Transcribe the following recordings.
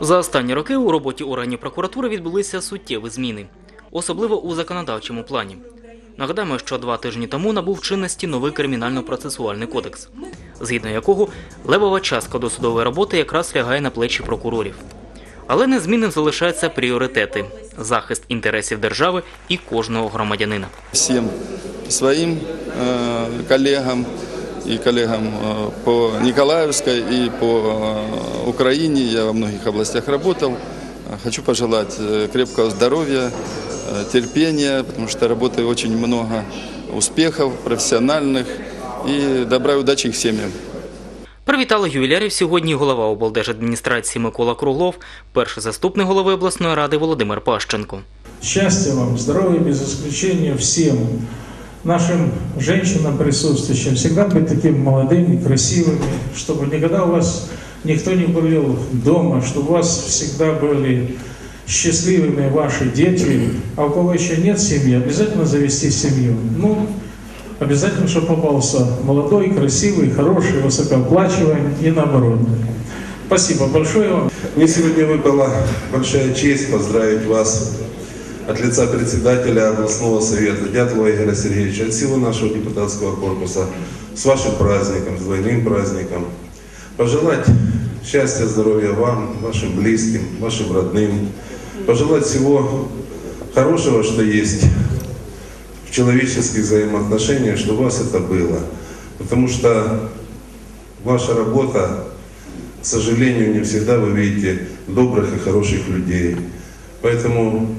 За останні роки у роботі органів прокуратури відбулися суттєві зміни, особливо у законодавчому плані. Нагадаємо, що два тижні тому набув чинності новий кримінально-процесуальний кодекс, згідно якого левова частка досудової роботи якраз лягає на плечі прокурорів. Але незмінним залишаються пріоритети захист інтересів держави і кожного громадянина. всем своим э, коллегам и коллегам э, по Николаевской и по э, Украине. Я во многих областях работал. Э, Хочу пожелать э, крепкого здоровья, э, терпения, потому что работы очень много, успехов профессиональных и добра и удачи их семьям. Привітали ювілярів сьогодні голова облдержадміністрації Микола Круглов, перший заступник голови обласної ради Володимир Пащенко. Счастья вам, здоровья без исключения всем Нашим женщинам присутствующим. Всегда быть такими молодыми, красивыми, чтобы никогда у вас никто не болел дома, чтобы у вас всегда были счастливыми ваши дети. А у кого еще нет семьи, обязательно завести семью. Ну, обязательно, чтобы попался молодой, красивый, хороший, высокооплачиваемый и наоборот. Спасибо большое вам. Мне сегодня выпала большая честь поздравить вас от лица председателя областного совета Дятлова Игоря Сергеевича, от всего нашего депутатского корпуса с вашим праздником, с двойным праздником. Пожелать счастья, здоровья вам, вашим близким, вашим родным. Пожелать всего хорошего, что есть в человеческих взаимоотношениях, чтобы у вас это было. Потому что ваша работа к сожалению, не всегда вы видите добрых и хороших людей. Поэтому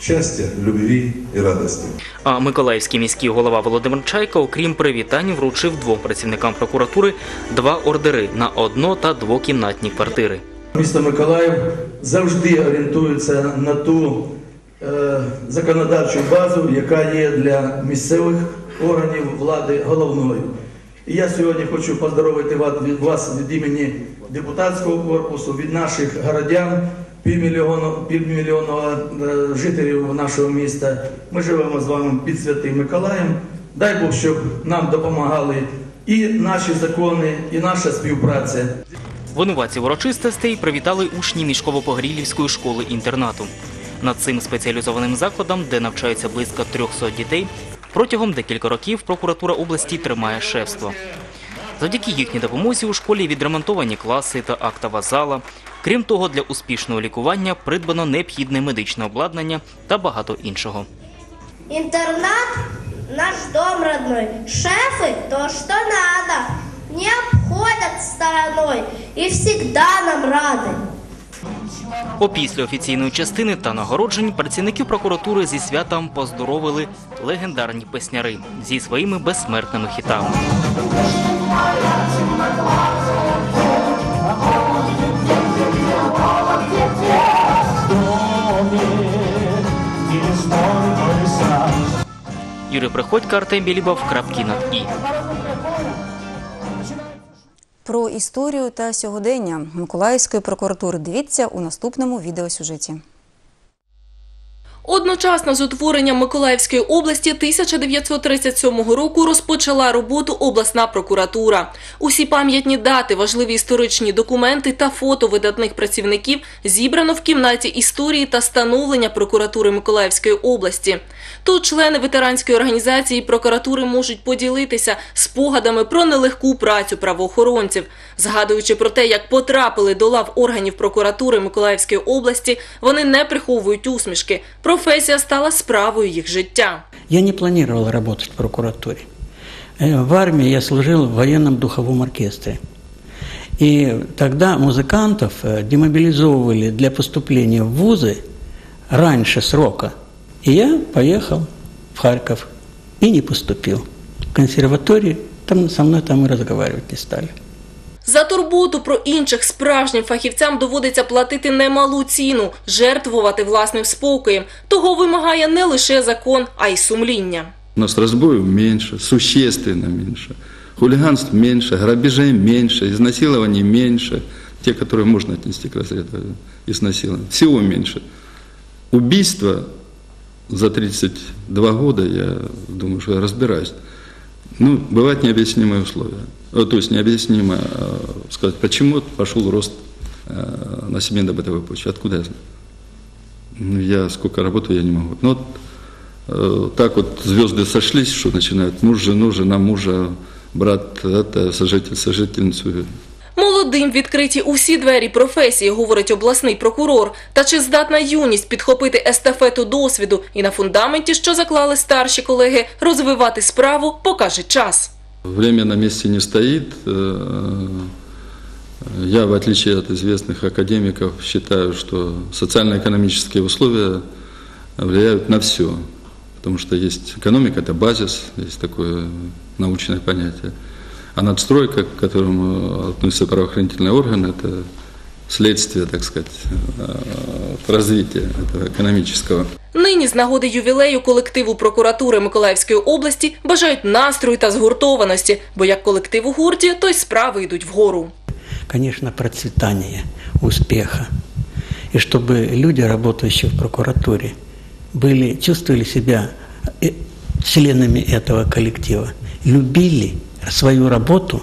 счастья, любви и радости. А Миколаївський міський голова Володимир Чайка, окрім привітань, вручив двом працівникам прокуратури два ордери на одно та двокімнатні квартири. Місто Миколаїв завжди орієнтується на ту е, законодавчу базу, яка є для місцевих органів влади головною. І я сьогодні хочу поздоровити вас від вас від імені депутатського корпусу, від наших городян, півмільйона, півмільйона е, жителів нашого міста. Ми живемо з вами під Святим Миколаєм. Дай Бог, щоб нам допомагали і наші закони, і наша співпраця. Винуватців урочистостей привітали учні Мішково-Погрілівської школи-інтернату. Над цим спеціалізованим закладом, де навчаються близько 300 дітей, протягом декілька років прокуратура області тримає шефство. Завдяки їхній допомозі у школі відремонтовані класи та актова зала. Крім того, для успішного лікування придбано необхідне медичне обладнання та багато іншого. Интернат – наш дом родной. Шефы – то, что надо. Не обходят стороной и всегда нам рады. Опісля офіційної частини та нагороджень працівників прокуратури зі святом поздоровили легендарні песняри зі своїми безсмертними хітами. Юрій Приходько, Артем Білібов, крапки над і. Про історію та сьогодення Миколаївської прокуратури дивіться у наступному відеосюжеті. Одночасно з утворенням Миколаївської області 1937 року розпочала роботу обласна прокуратура. Усі пам'ятні дати, важливі історичні документи та фото видатних працівників зібрано в кімнаті історії та становлення прокуратури Миколаївської області. Тут члени ветеранської організації прокуратури можуть поділитися спогадами про нелегку працю правоохоронців, згадуючи про те, як потрапили до лав органів прокуратури Миколаївської області, вони не приховують усмішки. Професія стала справою їх життя. Я не планировал работать в прокуратуре. Э, В армии я служил в военном духовом оркестре. И тогда музыкантов э, демобилизовывали для поступления в вузы раньше срока. И я поехал в Харьков и не поступил. В консерватории там со мной там и разговаривать не стали. За турботу про інших справжнім фахівцям доводиться платити немалу ціну, жертвувати власним спокоєм. Того вимагає не лише закон, а й сумління. У нас разбоев меньше, существенно меньше. Хулиганств меньше, грабежей меньше, изнасилований меньше. Те, которые можно отнести к разряду изнасилования. Всего меньше. Убийства за 32 года, я думаю, что я разбираюсь. Ну, бывают необъяснимые условия. Э, То есть необъяснимо э, сказать, почему пошел рост э, на семейно-бытовой почве. Откуда я знаю? Ну, я сколько работаю, я не могу. Ну, вот э, так вот звезды сошлись, что начинают муж, жену, жена мужа, брат, это, сожитель, сожительницу. Молодим відкриті усі двері професії, говорить обласний прокурор. Та чи здатна юність підхопити естафету досвіду і на фундаменті, що заклали старші колеги, розвивати справу, покаже час. Время на месте не стоит. Э, Я, в отличие от известных академиков, считаю, что социально-экономические условия влияют на все. Потому что есть экономика, это базис, есть такое научное понятие. А надстройка, к которому относятся правоохранительные органы, это следствие, так сказать, э, развития этого экономического. Нині з нагоди ювілею колективу прокуратури Миколаївської області бажають настрою та згуртованості, бо як колектив у гурті, то й справи йдуть вгору. конечно, процветания, успеха. И чтобы люди, работающие в прокуратуре, были, чувствовали себя э, членами этого коллектива, любили свою работу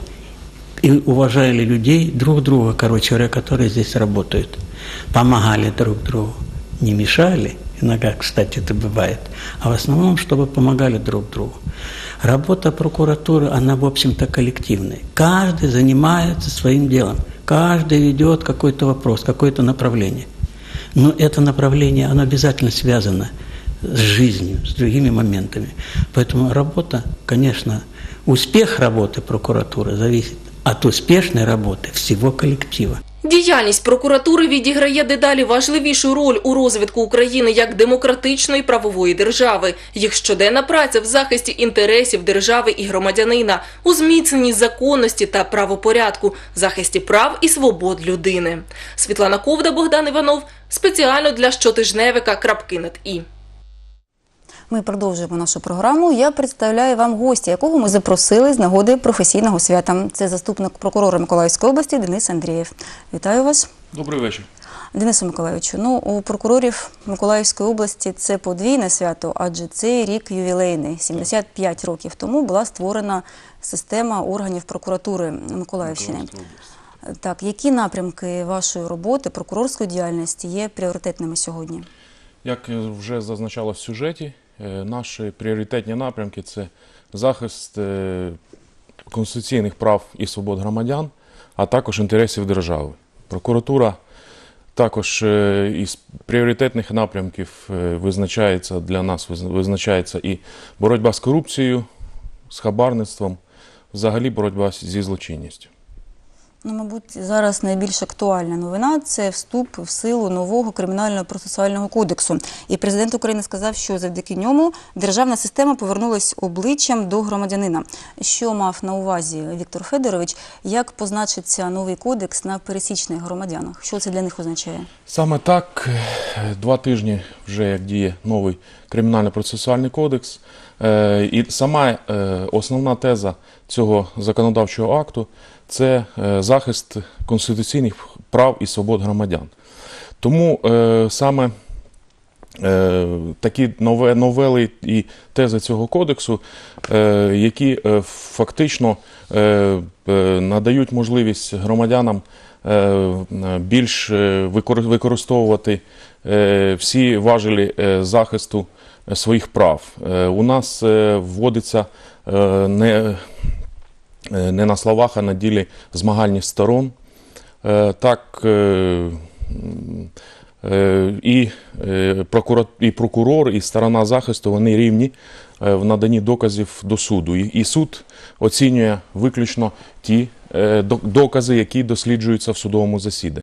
и уважали людей, друг друга, короче говоря, которые здесь работают, помогали друг другу, не мешали, иногда, кстати, это бывает, а в основном, чтобы помогали друг другу. Работа прокуратуры, она, в общем-то, коллективная. Каждый занимается своим делом, каждый ведет какой-то вопрос, какое-то направление. Но это направление, оно обязательно связано с жизнью, с другими моментами. Поэтому работа, конечно, успех работы прокуратуры зависит от успешной работы всего коллектива. Діяльність прокуратури відіграє дедалі важливішу роль у розвитку України як демократичної правової держави. Їх щоденна праця в захисті інтересів держави і громадянина, у зміцненні законності та правопорядку, захисті прав і свобод людини. Світлана Ковда, Богдан Іванов спеціально для щотижневика крапки над і. Ми продовжуємо нашу програму. Я представляю вам гостя, якого ми запросили з нагоди професійного свята. Це заступник прокурора Миколаївської області Денис Андрієв. Вітаю вас. Добрий вечір. Денису Миколаївичу, ну у прокурорів Миколаївської області це подвійне свято, адже цей рік ювілейний. 75 років тому була створена система органів прокуратури Миколаївщини. Так, які напрямки вашої роботи, прокурорської діяльності є пріоритетними сьогодні? Як вже зазначало в сюжеті, наші пріоритетні напрямки це захист е, конституційних прав і свобод громадян, а також інтересів держави. Прокуратура також е, із пріоритетних напрямків е, визначається для нас визначається і боротьба з корупцією, з хабарництвом, взагалі боротьба зі злочинністю. Ну, мабуть, зараз найбільш актуальна новина це вступ в силу нового кримінального процесуального кодексу. І президент України сказав, що завдяки ньому державна система повернулась обличчям до громадянина. Що мав на увазі Віктор Федорович? Як позначиться новий кодекс на пересічних громадянах? Що це для них означає? Саме так, два тижні вже як діє новий кримінально-процесуальний кодекс. Е, І сама е, основна теза цього законодавчого акту це е, захист конституційних прав і свобод громадян. Тому саме такі нове, новели і тези цього кодексу, які фактично надають можливість громадянам більш використовувати всі важелі захисту своїх прав. Е, У нас е, вводиться е, не, е, не на словах, а на ділі змагальність сторон. Е, Так, е, е, і, е, прокура- і прокурор, і сторона захисту вони рівні е, в наданні доказів до суду. І суд оцінює виключно ті е, докази, які досліджуються в судовому засіданні.